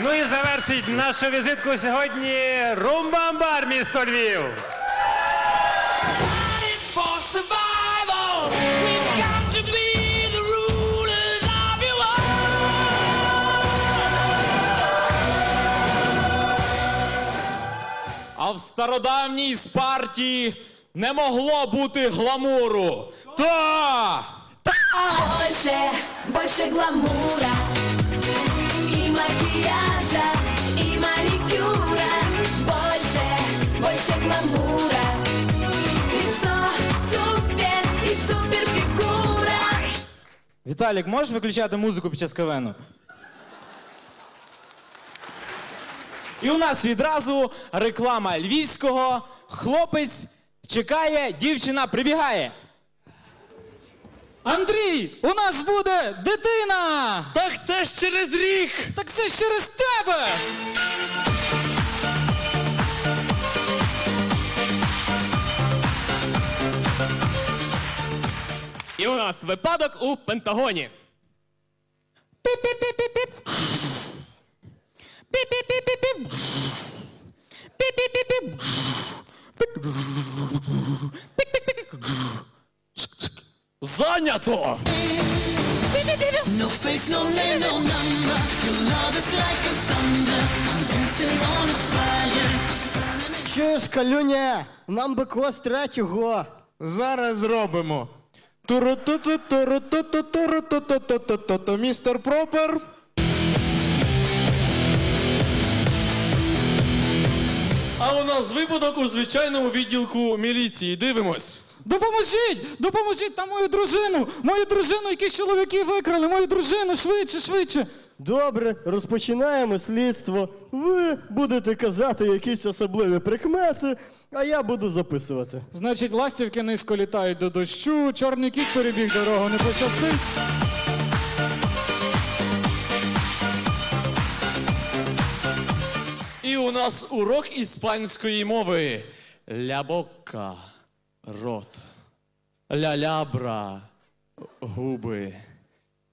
Ну і завершить нашу візитку сьогодні Румбамбар, місто Львів. А в стародавній Спарті не могло бути гламуру. Та! Больше, больше гламура И макияжа, и маникюра Больше, больше гламура Лицо супер и супер фигура Віталік, можеш виключати музику під час кавену? І у нас відразу реклама львівського. Хлопець чекає, дівчина прибігає. Андрій, у нас буде дитина! Так це ж через рік! Так це ж через тебе! І у нас випадок у Пентагоні. Зайнято! No face, no name, no number. Your love is like a thunder. I'm dancing on a fire. Чуєш, калюня, нам би квас третього. Зараз зробимо. Туру-ту-ту-ту-ту-ту. Містер Пропер. А у нас випадок у звичайному відділку міліції. Дивимось. Допоможіть! Допоможіть там мою дружину! Мою дружину, якісь чоловіки викрали! Мою дружину! Швидше, швидше! Добре, розпочинаємо слідство. Ви будете казати якісь особливі прикмети, а я буду записувати. Значить, ластівки низько літають до дощу, чорний кіт перебіг дорогу, не пощастить. І у нас урок іспанської мови. Ля-бока, рот. Ля-лябра, губи.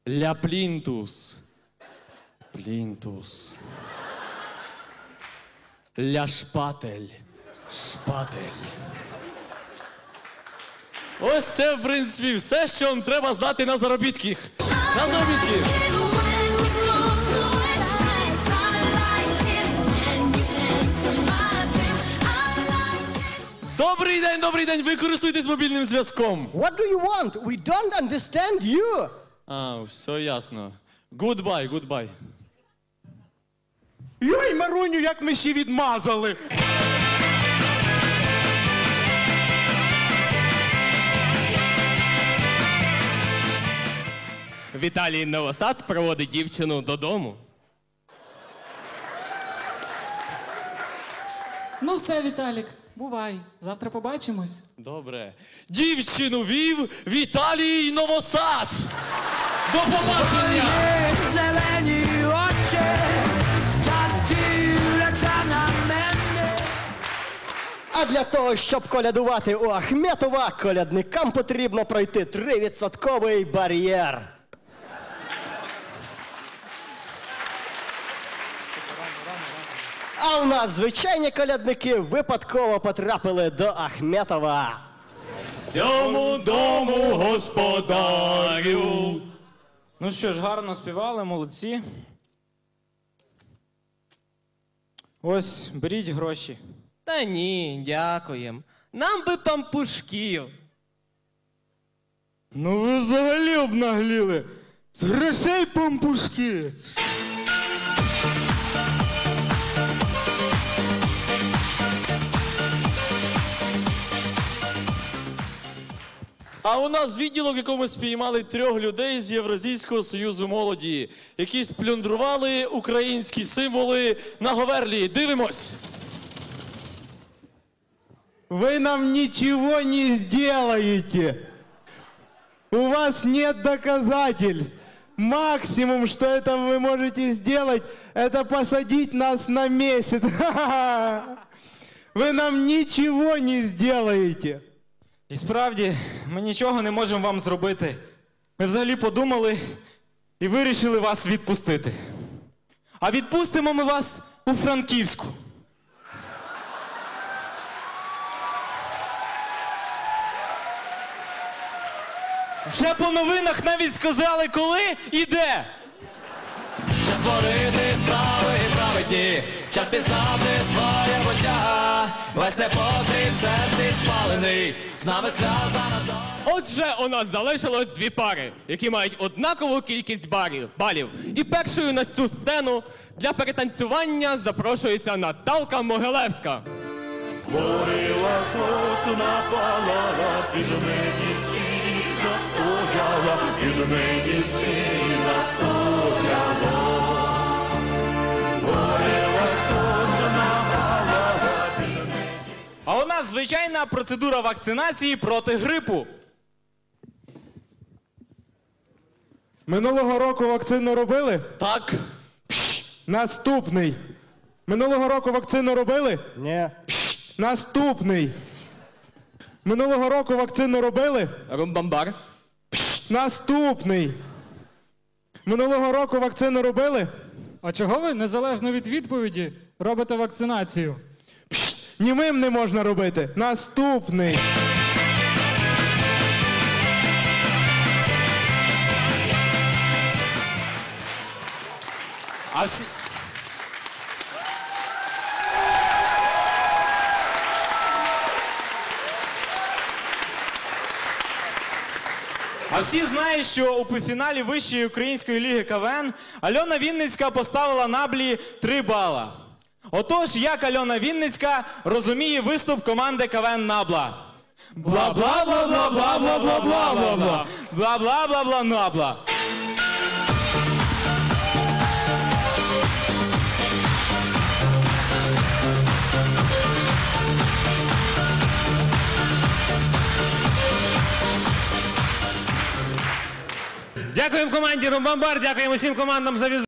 Ля-плінтус, плінтус. Ля-шпатель, шпатель. Ось це, в принципі, все, що вам треба знати на заробітках. На заробітках. Добрий день, добрий день. Ви користуєтесь мобільним зв'язком. What do you want? We don't understand you. А, все ясно. Goodbye, goodbye. Йой, Маруню, як ми ще відмазали. Віталій Новосад проводить дівчину додому. Ну все, Віталік, бувай. Завтра побачимось. Добре. Дівчину вів Віталій Новосад. До побачення! Зелені очі. А для того, щоб колядувати у Ахметова, колядникам потрібно пройти 3% бар'єр. А у нас звичайні колядники випадково потрапили до Ахметова. Цьому дому господарю. Ну що ж, гарно співали, молодці. Ось, беріть гроші. Та ні, дякуєм. Нам би пампушків. Ну ви взагалі обнагліли. З грошей пампушки. А у нас відділок, в якому спіймали трьох людей з Євразійського союзу молоді, які сплюндрували українські символи на Говерлі. Дивимось. Вы нам ничего не сделаете. У вас нет доказательств. Максимум, что это вы можете сделать, это посадить нас на месяц. Вы нам ничего не сделаете. І справді, ми нічого не можемо вам зробити. Ми взагалі подумали і вирішили вас відпустити. А відпустимо ми вас у Франківську. Вже по новинах навіть сказали, коли і де. Час творити справи праведні, час пізнати своє буття. Весь непотріб в серці спалений, з нами зв'язана доля. Отже, у нас залишилось дві пари, які мають однакову кількість барів, балів. І першою на цю сцену для перетанцювання запрошується Наталка Могилевська. А у нас звичайна процедура вакцинації проти грипу. Минулого року вакцину робили? Так. Наступний. Минулого року вакцину робили? Ні. Наступний. Минулого року вакцину робили? Румбамбар. Наступний. Минулого року вакцину робили? А чого ви, незалежно від відповіді, робите вакцинацію? Німим не можна робити. Наступний. А всі. А всі знають, що у півфіналі Вищої української ліги КВН Альона Вінницька поставила наблі 3 бала. Отож, як Альона Вінницька розуміє виступ команди КВН Набла? бла бла бла бла бла бла бла бла бла бла бла бла бла бла набла. Дякуємо команді Румбамбар, дякуємо всім командам за візит.